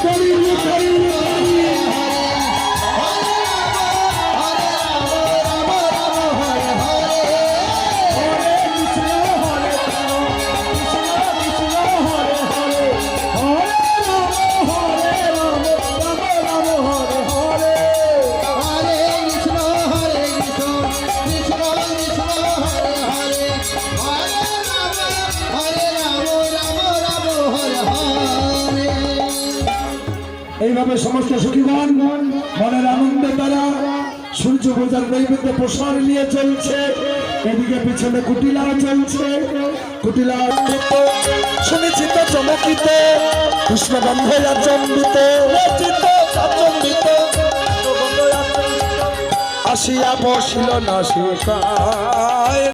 Salut, salut এইভাবে সমস্ত সুখীগণ মনের আনন্দের তারা সূর্য পূজার নৈবেদ্য প্রসার নিয়ে চলছে। এদিকে পিছনে কুটিলা চলছে। কুটিলা শুনেছি তো চমকিত আচম্বিত আচম্বিত আসিয়া বসিল না শিকায়